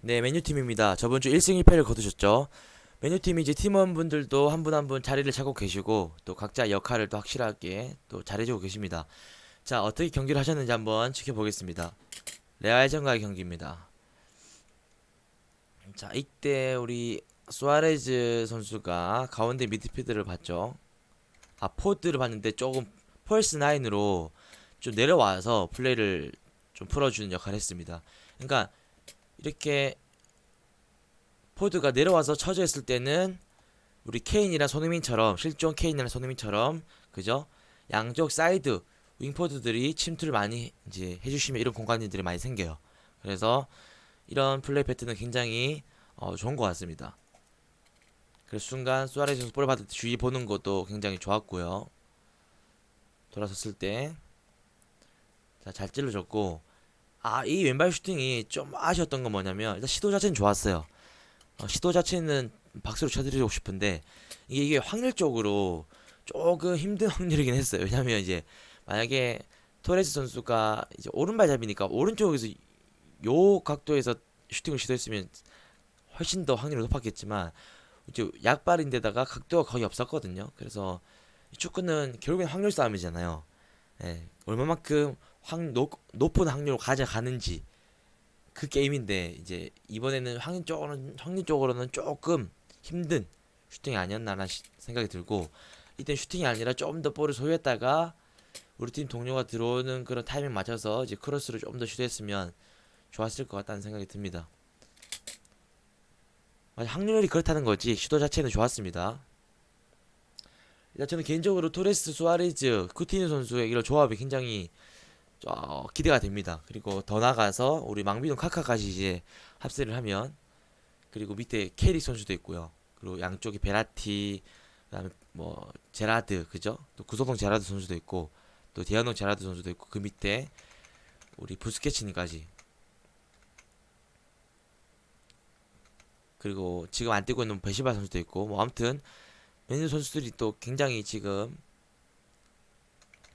네, 메뉴팀입니다. 저번 주 1승 1패를 거두셨죠? 메뉴팀이 이제 팀원분들도 한 분 한 분 자리를 찾고 계시고 또 각자 역할을 또 확실하게 또 잘해주고 계십니다. 자, 어떻게 경기를 하셨는지 한번 지켜보겠습니다. 레알전과의 경기입니다. 자, 이때 우리 수아레즈 선수가 가운데 미드필드를 봤죠. 아, 포드를 봤는데 조금 펄스 9으로 좀 내려와서 플레이를 좀 풀어주는 역할을 했습니다. 그러니까 이렇게 포드가 내려와서 쳐져 있을 때는 우리 케인이랑 손흥민처럼 실종 케인이랑 손흥민처럼 그죠? 양쪽 사이드 윙포드들이 침투를 많이 이제 해주시면 이런 공간들이 많이 생겨요. 그래서 이런 플레이 패턴은 굉장히 어, 좋은 것 같습니다. 그래서 순간 수아레즈 선수 볼 받을 때 주의 보는 것도 굉장히 좋았고요. 돌아섰을 때 자, 잘 찔러줬고 아, 이 왼발 슈팅이 좀 아쉬웠던 건 뭐냐면 일단 시도 자체는 좋았어요. 어, 시도 자체는 박수로 쳐드리고 싶은데 이게, 이게 확률적으로 조금 힘든 확률이긴 했어요. 왜냐면 이제 만약에 토레스 선수가 이제 오른발 잡이니까 오른쪽에서 요 각도에서 슈팅을 시도했으면 훨씬 더 확률이 높았겠지만 이제 약발인데다가 각도가 거의 없었거든요. 그래서 축구는 결국엔 확률 싸움이잖아요. 예, 얼마만큼 확 높, 높은 확률을 가져가는지 그 게임인데 이제 이번에는 확률 쪽으로는 확률 쪽으로는 조금 힘든 슈팅이 아니었나라는 시- 생각이 들고 이때 슈팅이 아니라 좀 더 볼을 소유했다가 우리 팀 동료가 들어오는 그런 타이밍 맞춰서 이제 크로스를 좀 더 시도했으면 좋았을 것 같다는 생각이 듭니다. 맞아, 확률이 그렇다는 거지 시도 자체는 좋았습니다. 일단 저는 개인적으로 토레스, 수아레즈, 쿠티뉴 선수의 이런 조합이 굉장히 어, 기대가 됩니다. 그리고 더 나가서 우리 망비노 카카까지 이제 합세를 하면 그리고 밑에 캐리 선수도 있고요. 그리고 양쪽에 베라티, 그다음에 뭐 제라드 그죠? 또 구소동 제라드 선수도 있고 또 디아노 제라드 선수도 있고 그 밑에 우리 부스케치니까지 그리고 지금 안 뛰고 있는 베시바 선수도 있고 뭐 아무튼 메뉴 선수들이 또 굉장히 지금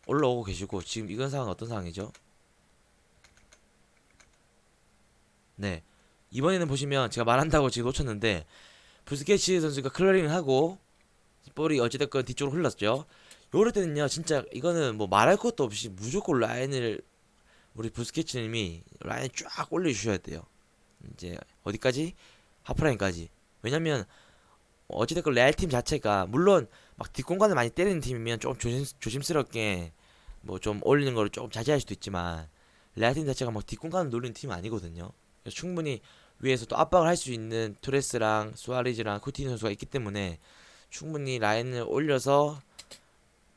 올라오고 계시고 지금 이건 상황 어떤 상황이죠? 네 이번에는 보시면 제가 말한다고 지금 놓쳤는데 부스케치 선수가 클러링을 하고 볼이 어찌됐건 뒤쪽으로 흘렀죠. 요럴 때는요 진짜 이거는 뭐 말할 것도 없이 무조건 라인을 우리 부스케치님이 라인 쫙 올려주셔야 돼요. 이제 어디까지? 하프라인까지. 왜냐면 어찌됐건 레알 팀 자체가 물론 막 뒷공간을 많이 때리는 팀이면 좀 조심, 조심스럽게 뭐 좀 올리는 거를 조금 자제할 수도 있지만 레알 팀 자체가 막 뒷공간을 노리는 팀이 아니거든요. 그래서 충분히 위에서 또 압박을 할 수 있는 토레스랑 수아레즈랑 쿠티뉴 선수가 있기 때문에 충분히 라인을 올려서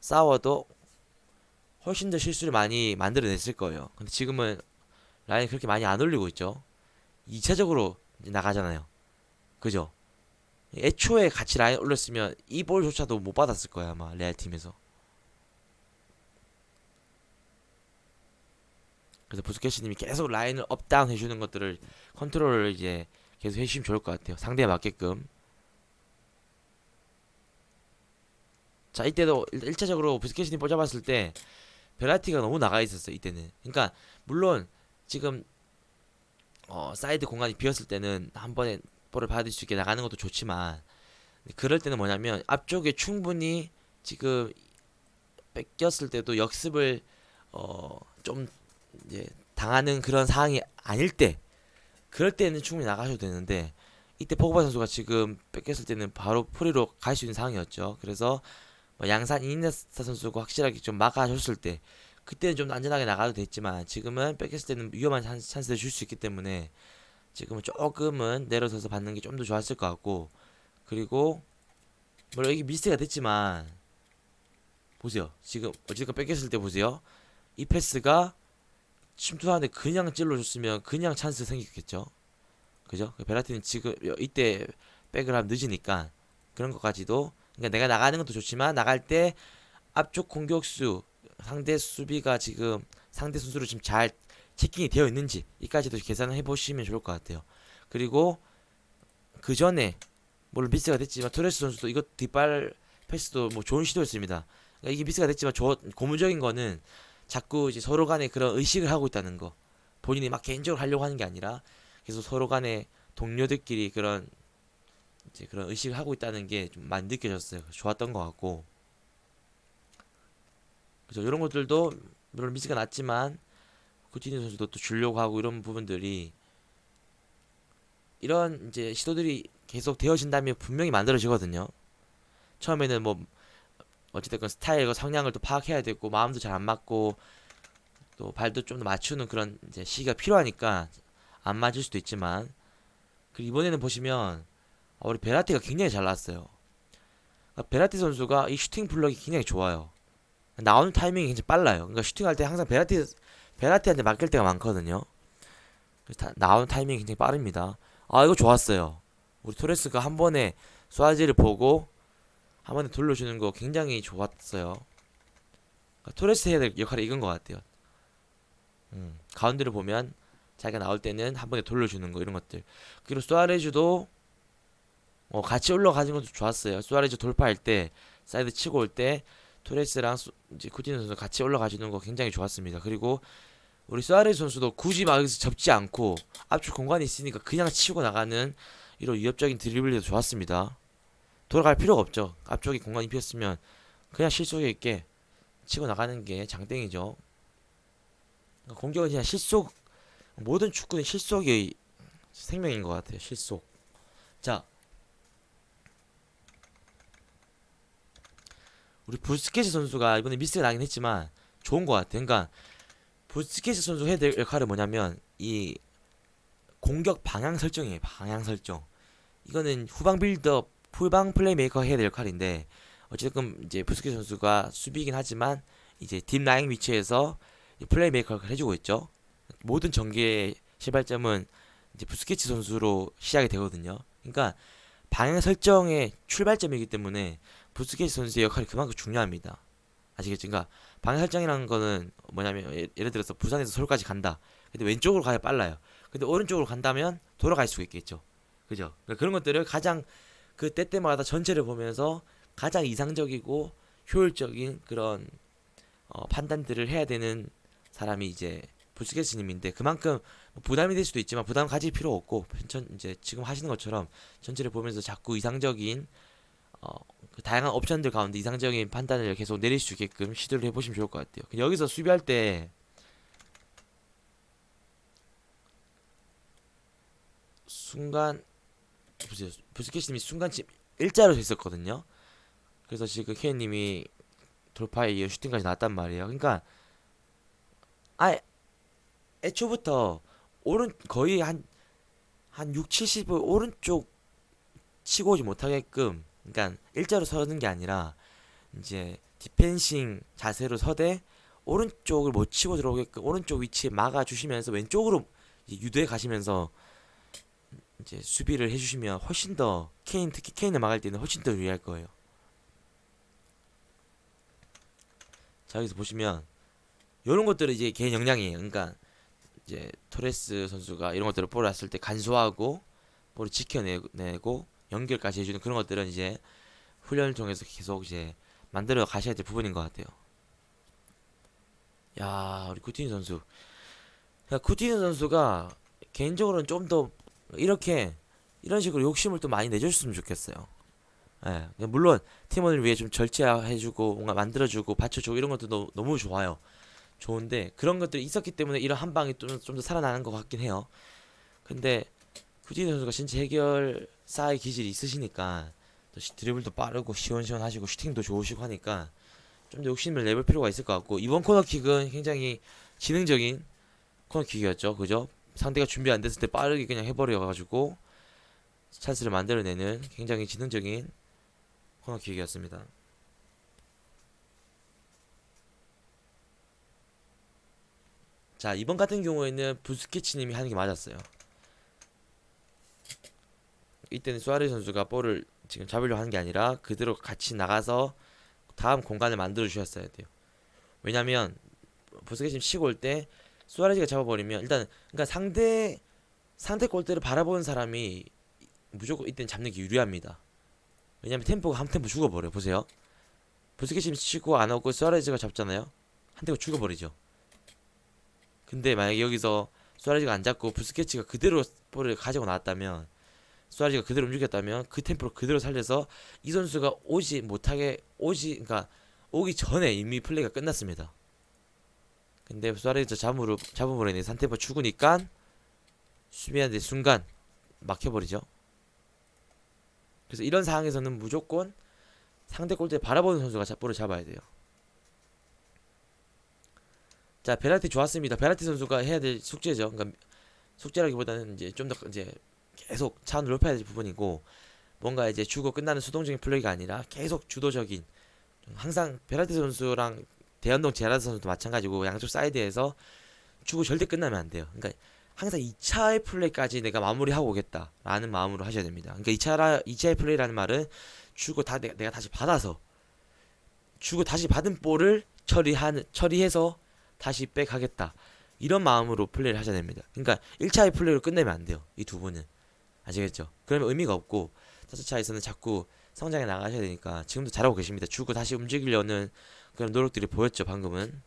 싸워도 훨씬 더 실수를 많이 만들어냈을 거예요. 근데 지금은 라인 그렇게 많이 안 올리고 있죠. 2차적으로 나가잖아요. 그죠? 애초에 같이 라인 올렸으면 이 볼조차도 못 받았을 거야 아마 레알 팀에서. 그래서 부스케시님이 계속 라인을 업다운 해주는 것들을 컨트롤을 이제 계속 해주시면 좋을 것 같아요. 상대에 맞게끔. 자 이때도 1차적으로 부스케시님 볼 잡았을 때 베라티가 너무 나가 있었어요 이때는. 그러니까 물론 지금 어, 사이드 공간이 비었을 때는 한 번에 볼을 받을 수 있게 나가는 것도 좋지만 그럴 때는 뭐냐면 앞쪽에 충분히 지금 뺏겼을 때도 역습을 어, 좀 이제 당하는 그런 상황이 아닐 때 그럴 때는 충분히 나가셔도 되는데 이때 포그바 선수가 지금 뺏겼을 때는 바로 프리로 갈 수 있는 상황이었죠. 그래서 뭐 양산 이니스타 선수가 확실하게 좀 막아줬을 때 그때는 좀 안전하게 나가도 됐지만 지금은 뺏겼을 때는 위험한 찬- 찬스를 줄 수 있기 때문에 지금은 조금은 내려서서 받는 게 좀 더 좋았을 것 같고 그리고 물론 이게 미스가 됐지만 보세요. 지금 어쨌든 뺏겼을 때 보세요. 이 패스가 침투하는데 그냥 찔러줬으면 그냥 찬스 생겼겠죠. 그죠? 그 베라티는 지금 이때 백을 하면 늦으니까 그런 것까지도 그러니까 내가 나가는 것도 좋지만 나갈 때 앞쪽 공격수 상대 수비가 지금 상대 선수로 지금 잘 체킹이 되어 있는지 이까지도 계산을 해보시면 좋을 것 같아요. 그리고 그 전에 물론 미스가 됐지만 토레스 선수도 이것 뒷발 패스도 뭐 좋은 시도였습니다. 그러니까 이게 미스가 됐지만 저 고무적인 거는 자꾸 이제 서로 간에 그런 의식을 하고 있다는 거. 본인이 막 개인적으로 하려고 하는 게 아니라 계속 서로 간에 동료들끼리 그런 이제 그런 의식을 하고 있다는 게 좀 많이 느껴졌어요. 좋았던 것 같고. 그래서 이런 것들도 물론 미스가 났지만 쿠티뉴 선수도 또 주려고 하고 이런 부분들이 이런 이제 시도들이 계속 되어진다면 분명히 만들어지거든요. 처음에는 뭐 어찌됐건 스타일과 성향을 또 파악해야 되고 마음도 잘 안 맞고 또 발도 좀 더 맞추는 그런 이제 시기가 필요하니까 안 맞을 수도 있지만 그리고 이번에는 보시면 어, 우리 베라티가 굉장히 잘 나왔어요. 그러니까 베라티 선수가 이 슈팅 블럭이 굉장히 좋아요. 나오는 타이밍이 굉장히 빨라요. 그러니까 슈팅할 때 항상 베라티 베라티한테 맡길 때가 많거든요. 다- 나오는 타이밍이 굉장히 빠릅니다. 아 이거 좋았어요. 우리 토레스가 한 번에 수아지를 보고 한 번에 돌려주는 거 굉장히 좋았어요. 그러니까 토레스 해야 될 역할을 익은 것 같아요. 음, 가운데를 보면 자기가 나올 때는 한 번에 돌려주는 거 이런 것들. 그리고 수아레즈도 어, 같이 올라가는 것도 좋았어요. 수아레즈 돌파할 때 사이드 치고 올 때 토레스랑 수, 이제 쿠티뉴 선수 같이 올라가주는 거 굉장히 좋았습니다. 그리고 우리 수아레즈 선수도 굳이 막 여기서 접지 않고 앞쪽 공간이 있으니까 그냥 치고 나가는 이런 위협적인 드리블도 좋았습니다. 돌아갈 필요가 없죠. 앞쪽에 공간이 비었으면 그냥 실속에 있게 치고 나가는 게 장땡이죠. 그러니까 공격은 그냥 실속 모든 축구는 실속이 생명인 것 같아요. 실속. 자, 우리 부스케츠 선수가 이번에 미스가 나긴 했지만 좋은 것 같아요. 그러니까 부스케츠 선수 해야 될 역할은 뭐냐면 이 공격 방향 설정이에요. 방향 설정. 이거는 후방 빌드업, 후방 플레이메이커가 해야 될 역할인데 어쨌든 이제 부스케츠 선수가 수비이긴 하지만 이제 딥 라인 위치에서 이 플레이메이커를 해주고 있죠. 모든 전개의 시발점은 이제 부스케츠 선수로 시작이 되거든요. 그러니까 방향 설정의 출발점이기 때문에 부스케츠 선수의 역할이 그만큼 중요합니다. 아시겠죠? 그러니까 방향 설정이라는 거는 뭐냐면 예- 예를 들어서 부산에서 서울까지 간다. 근데 왼쪽으로 가야 빨라요. 근데 오른쪽으로 간다면 돌아갈 수가 있겠죠. 그죠? 그러니까 그런 것들을 가장 그 때때마다 전체를 보면서 가장 이상적이고 효율적인 그런 어, 판단들을 해야 되는 사람이 이제 부스케츠님인데 그만큼 뭐 부담이 될 수도 있지만 부담 가질 필요 없고 전 이제 지금 하시는 것처럼 전체를 보면서 자꾸 이상적인 어, 그 다양한 옵션들 가운데 이상적인 판단을 계속 내릴 수 있게끔 시도를 해보시면 좋을 것 같아요. 여기서 수비할 때 순간 보세요. 부스케츠님이 순간 지금 일자로 돼 있었거든요. 그래서 지금 케이님이 돌파에 이어 슈팅까지 나왔단 말이에요. 그러니까 아 애초부터 오른 거의 한한 6, 70을 오른쪽 치고 오지 못하게끔 그러니까 일자로 서는 게 아니라 이제 디펜싱 자세로 서되 오른쪽을 못 치고 들어오게끔 오른쪽 위치에 막아 주시면서 왼쪽으로 유도해 가시면서 이제 수비를 해주시면 훨씬 더 케인 특히 케인을 막을 때는 훨씬 더 유리할 거예요. 자 여기서 보시면 이런 것들은 이제 개인 역량이에요. 그러니까 이제 토레스 선수가 이런 것들을 볼을 왔을 때 간소하고 볼을 지켜내고 연결까지 해주는 그런 것들은 이제 훈련을 통해서 계속 이제 만들어 가셔야 될 부분인 것 같아요. 야 우리 쿠티뉴 선수. 야, 쿠티뉴 선수가 개인적으로는 좀 더 이렇게 이런 식으로 욕심을 또 많이 내줬으면 좋겠어요. 예, 물론 팀원을 위해 좀 절제해주고 뭔가 만들어주고 받쳐주고 이런 것도 너, 너무 좋아요. 좋은데 그런 것들이 있었기 때문에 이런 한 방이 좀좀더 살아나는 것 같긴 해요. 근데 쿠티뉴 선수가 신체 해결 사의 기질이 있으시니까 또 시- 드리블도 빠르고 시원시원하시고 슈팅도 좋으시고 하니까 좀 더 욕심을 내볼 필요가 있을 것 같고 이번 코너킥은 굉장히 지능적인 코너킥이었죠. 그죠? 상대가 준비 안 됐을 때 빠르게 그냥 해버려가지고 찬스를 만들어내는 굉장히 지능적인 코너킥이었습니다. 자 이번 같은 경우에는 부스케치님이 하는 게 맞았어요. 이때는 수아레 선수가 볼을 지금 잡으려 하는 게 아니라 그대로 같이 나가서 다음 공간을 만들어 주셨어야 돼요. 왜냐면 부스케치 치고 올 때 수아레즈가 잡아버리면 일단 그러니까 상대 상대 골대를 바라보는 사람이 무조건 이때는 잡는 게 유리합니다. 왜냐면 템포가 한 템포 죽어버려. 요 보세요. 부스케치 치고 안 오고 수아레즈가 잡잖아요. 한 템포 죽어버리죠. 근데 만약에 여기서 수아레즈가 안 잡고 부스케츠가 그대로 볼을 가지고 나왔다면 수아레즈가 그대로 움직였다면 그 템포를 그대로 살려서 이 선수가 오지 못하게 오지 그러니까 오기 전에 이미 플레이가 끝났습니다. 근데 수아레즈 잡음으로 잡음으로 인해 산템포 죽으니까 수비하는데 순간 막혀버리죠. 그래서 이런 상황에서는 무조건 상대 골대 바라보는 선수가 잡- 볼을 잡아야 돼요. 자 베라티 좋았습니다. 베라티 선수가 해야 될 숙제죠. 그러니까 숙제라기보다는 이제 좀 더 이제 계속 차원을 높여야 될 부분이고 뭔가 이제 주고 끝나는 수동적인 플레이가 아니라 계속 주도적인 항상 베라티 선수랑 대현동 제라드 선수도 마찬가지고 양쪽 사이드에서 주고 절대 끝나면 안 돼요. 그러니까 항상 2차의 플레이까지 내가 마무리하고 오겠다라는 마음으로 하셔야 됩니다. 그러니까 2차라 2차의 플레이라는 말은 주고 다 내가, 내가 다시 받아서 주고 다시 받은 볼을 처리하는 처리해서 다시 백하겠다. 이런 마음으로 플레이를 하셔야 됩니다. 그러니까 1차의 플레이로 끝내면 안 돼요. 이 두 분은. 아시겠죠? 그러면 의미가 없고 4차에서는 자꾸 성장해 나가셔야 되니까 지금도 잘하고 계십니다. 주고 다시 움직이려는 그런 노력들이 보였죠, 방금은.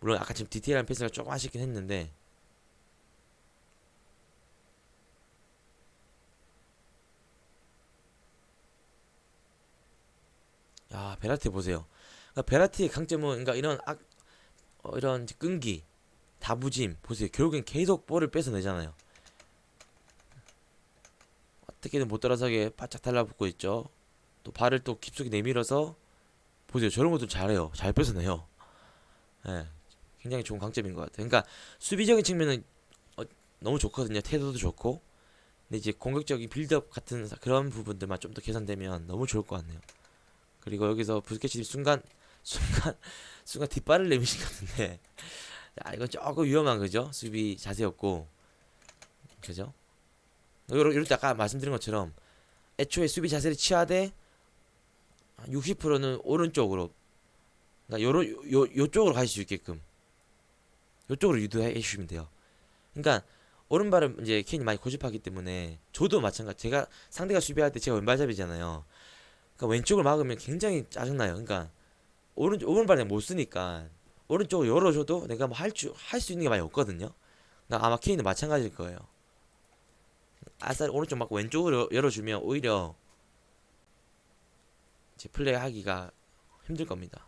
물론 아까 지금 디테일한 패스가 조금 아쉽긴 했는데 야, 베라티 보세요. 그러니까 베라티의 강점은 그러니까 이런 악, 어, 이런 끈기, 다부짐 보세요. 결국엔 계속 볼을 뺏어내잖아요. 어떻게든 못 돌아서게 바짝 달라붙고 있죠. 또 발을 또 깊숙이 내밀어서 보세요. 저런 것도 잘해요. 잘 뺏어내요. 예, 굉장히 좋은 강점인 것 같아요. 그러니까 수비적인 측면은 어, 너무 좋거든요. 태도도 좋고. 근데 이제 공격적인 빌드업 같은 그런 부분들만 좀 더 개선되면 너무 좋을 것 같네요. 그리고 여기서 부스케치님 순간 순간 순간 뒷발을 내미신 것 같은데 야 이건 조금 위험한 거죠 수비 자세였고 그죠 이럴 때 아까 말씀드린 것처럼 애초에 수비 자세를 취하되 60%는 오른쪽으로 그러니까 요로 요 요쪽으로 가실 수 있게끔 요쪽으로 유도해 주시면 돼요 그러니까 오른발은 이제 케인이 많이 고집하기 때문에 저도 마찬가지 제가 상대가 수비할 때 제가 왼발잡이잖아요 그러니까 왼쪽을 막으면 굉장히 짜증나요. 그러니까 오른쪽 오른발에 못 쓰니까 오른쪽을 열어줘도 내가 뭐 할 줄 할 수 있는 게 많이 없거든요. 그러니까 아마 케인은 마찬가지일 거예요. 아싸리 오른쪽 막고 왼쪽으로 열어주면 오히려 이제 플레이하기가 힘들 겁니다.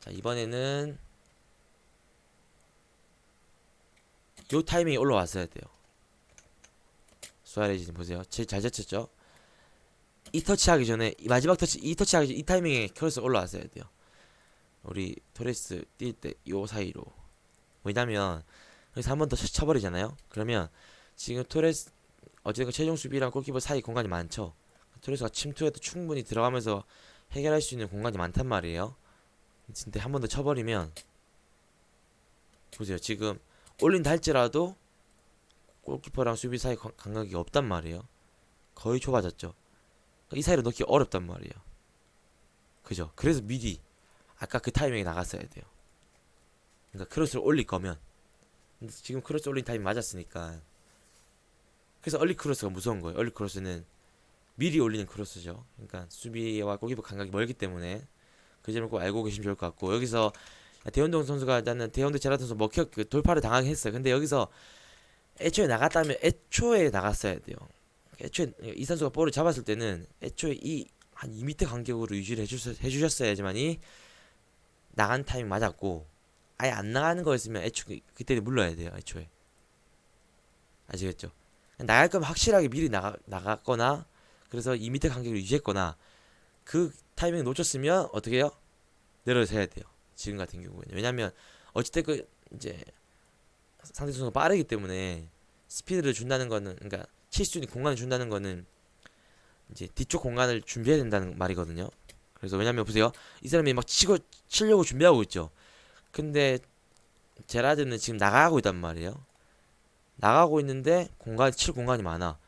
자 이번에는 요 타이밍에 올라왔어야 돼요. 수아레즈 보세요. 제, 잘 제쳤죠? 이 터치 하기 전에 이 마지막 터치 이 터치 하기 전이 타이밍에 크로스 올라왔어야 돼요. 우리 토레스 뛸 때 요 사이로 왜냐면 여기서 한 번 더 쳐버리잖아요. 그러면 지금 토레스 어쨌든 최종 수비랑 골키퍼 사이 공간이 많죠. 토레스가 침투해도 충분히 들어가면서 해결할 수 있는 공간이 많단 말이에요. 근데 한 번 더 쳐버리면 보세요. 지금 올린다 할지라도 골키퍼랑 수비 사이 간- 간격이 없단 말이에요. 거의 좁아졌죠. 이 사이로 넣기 어렵단 말이에요. 그죠? 그래서 미리 아까 그 타이밍에 나갔어야 돼요. 그러니까 크로스를 올릴 거면 지금 크로스 올린 타이밍 맞았으니까 그래서 얼리 크로스가 무서운 거예요. 얼리 크로스는 미리 올리는 크로스죠. 그러니까 수비와 골키퍼 간격이 멀기 때문에 그 점을 꼭 알고 계시면 좋을 것 같고 여기서 대현동 선수가 나는 대현동 제라드 선수 먹혀 그 돌파를 당하긴 했어요. 근데 여기서 애초에 나갔다면 애초에 나갔어야 돼요. 애초에 이 선수가 볼을 잡았을 때는 애초에 이 한 2m 간격으로 유지를 해주셨, 해주셨어야지만이 나간 타이밍 맞았고 아예 안 나가는 거였으면 애초에 그때 물러야 돼요. 애초에 아시겠죠? 나갈 거면 확실하게 미리 나가 나갔거나 그래서 2m 간격을 유지했거나 그 타이밍 놓쳤으면 어떻게 해요? 내려서 해야 돼요. 지금 같은 경우에는 왜냐면 어찌됐건 이제 상대 선수가 빠르기 때문에 스피드를 준다는 거는 그러니까 칠수 있는 공간을 준다는 거는 이제 뒤쪽 공간을 준비해야 된다는 말이거든요. 그래서 왜냐면 보세요. 이 사람이 막 치고 치려고 준비하고 있죠. 근데 제라드는 지금 나가고 있단 말이에요. 나가고 있는데 공간 칠 공간이 많아.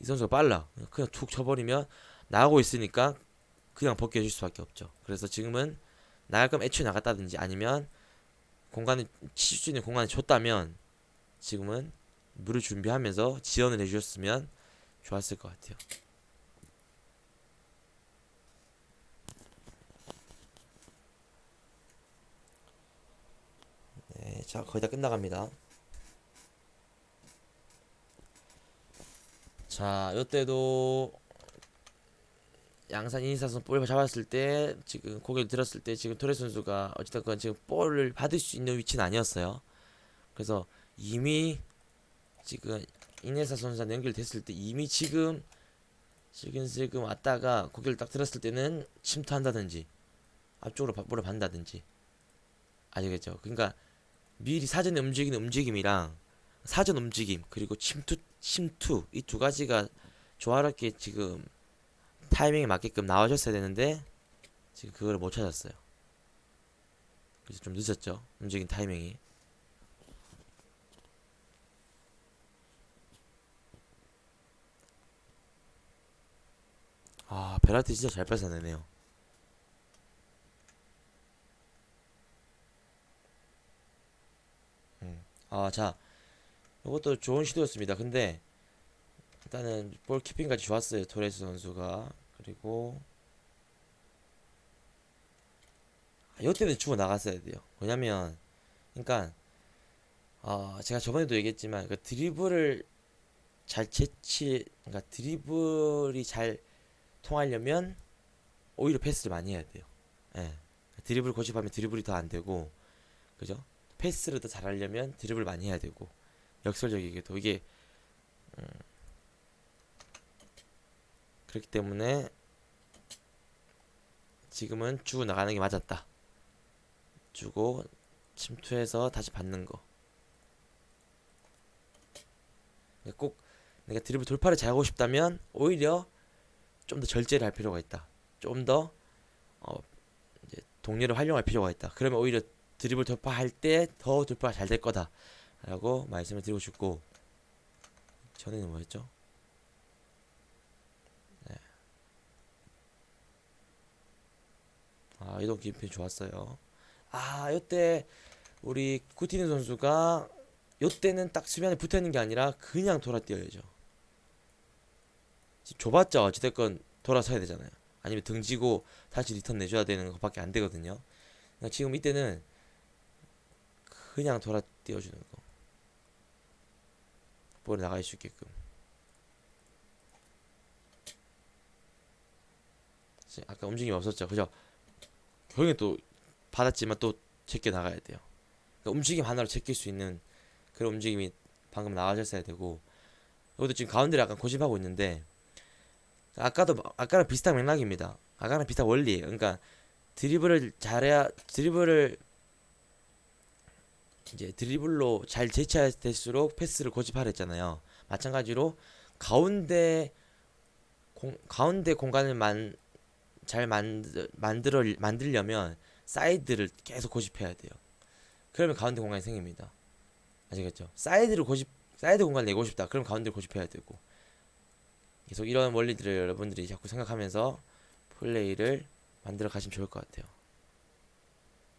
이 선수가 빨라. 그냥 툭 쳐버리면 나가고 있으니까 그냥 벗겨줄 수밖에 없죠. 그래서 지금은 나갈 거면 애초에 나갔다든지 아니면 공간을 칠 수 있는 공간을 줬다면 지금은 물을 준비하면서 지원을 해주셨으면 좋았을 것 같아요. 자 거의 다 끝나갑니다. 자 이때도 양산 이니사선 볼 잡았을 때 지금 고개를 들었을 때 지금 토레 선수가 어찌됐건 지금 볼을 받을 수 있는 위치는 아니었어요. 그래서 이미 지금 이네사 선수랑 연결됐을 때 이미 지금 지금 지금 왔다가 고개를 딱 들었을 때는 침투한다든지 앞쪽으로 바- 볼을 받는다든지 아시겠죠? 그러니까 미리 사전에 움직이는 움직임이랑 사전 움직임 그리고 침투 침투 이 두 가지가 조화롭게 지금 타이밍에 맞게끔 나와줬어야 되는데 지금 그걸 못 찾았어요. 그래서 좀 늦었죠. 움직인 타이밍이. 아 베라티 진짜 잘 뺏어내네요. 음. 아, 자, 이것도 좋은 시도였습니다. 근데 일단은 볼 키핑까지 좋았어요. 토레스 선수가. 그리고 아, 이때는 주고 나갔어야 돼요. 왜냐면 그러니까 어, 제가 저번에도 얘기했지만 그 드리블을 잘 채치 그러니까 드리블이 잘 통하려면 오히려 패스를 많이 해야 돼요. 예. 드리블 고집하면 드리블이 더 안 되고 그죠? 패스를 더 잘하려면 드리블 많이 해야 되고 역설적이게도 이게 음, 그렇기 때문에 지금은 주고 나가는 게 맞았다. 주고 침투해서 다시 받는 거. 그러니까 꼭 내가 드리블 돌파를 잘하고 싶다면 오히려 좀 더 절제를 할 필요가 있다. 좀더 어, 동료를 활용할 필요가 있다. 그러면 오히려 드리블 돌파할 때 더 돌파가 잘 될 거다라고 말씀을 드리고 싶고 전에는 뭐였죠? 네. 아 이동 기입이 좋았어요. 아 이때 우리 쿠티는 선수가 이때는 딱 수면에 붙어 있는 게 아니라 그냥 돌아 뛰어야죠. 좁았죠. 어찌됐건 돌아서야 되잖아요. 아니면 등지고 다시 리턴 내줘야 되는 것밖에 안 되거든요. 그러니까 지금 이때는 그냥 돌아 띄워주는 거. 볼이 나갈 수 있게끔. 지- 아까 움직임이 없었죠. 그죠? 결국에 또 받았지만 또 제껴 나가야 돼요. 그러니까 움직임 하나로 제낄 수 있는 그런 움직임이 방금 나와줬어야 되고 이것도 지금 가운데를 약간 고집하고 있는데 아까도 아까랑 비슷한 맥락입니다. 아까랑 비슷한 원리예요. 그러니까 드리블을 잘해야 드리블을 이제 드리블로 잘 제치할수록 패스를 고집하라 했잖아요. 마찬가지로 가운데 공, 가운데 공간을 만, 잘 만들, 만들어 만들려면 사이드를 계속 고집해야 돼요. 그러면 가운데 공간이 생깁니다. 아시겠죠? 사이드를 고집 사이드 공간 내고 싶다. 그럼 가운데를 고집해야 되고 계속 이런 원리들을 여러분들이 자꾸 생각하면서 플레이를 만들어 가시면 좋을 것 같아요.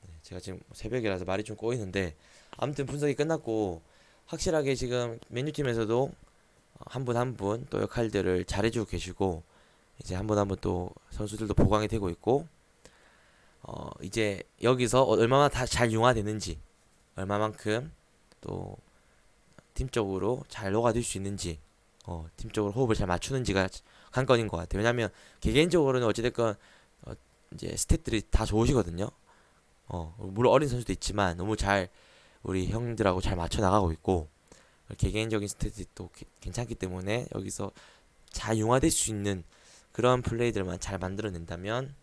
네, 제가 지금 새벽이라서 말이 좀 꼬이는데 아무튼 분석이 끝났고 확실하게 지금 맨유팀에서도 한 분 한 분 또 역할들을 잘해주고 계시고 이제 한 분 한 분 또 선수들도 보강이 되고 있고 어 이제 여기서 얼마나 다 잘 융화되는지 얼마만큼 또 팀적으로 잘 녹아들 수 있는지 어 팀적으로 호흡을 잘 맞추는지가 관건인 것 같아요. 왜냐하면 개개인적으로는 어찌됐건 어, 이제 스탯들이 다 좋으시거든요. 어 물론 어린 선수도 있지만 너무 잘 우리 형들하고 잘 맞춰 나가고 있고 개개인적인 게- 괜찮기 때문에 여기서 잘 융화될 수 있는 그런 플레이들만 잘 만들어낸다면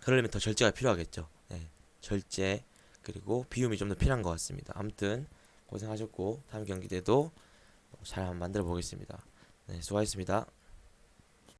그러려면 더 절제가 필요하겠죠. 네, 절제 그리고 비움이 좀 더 필요한 것 같습니다. 아무튼 고생하셨고 다음 경기 때도 잘 만들어 보겠습니다. 네, 수고하셨습니다.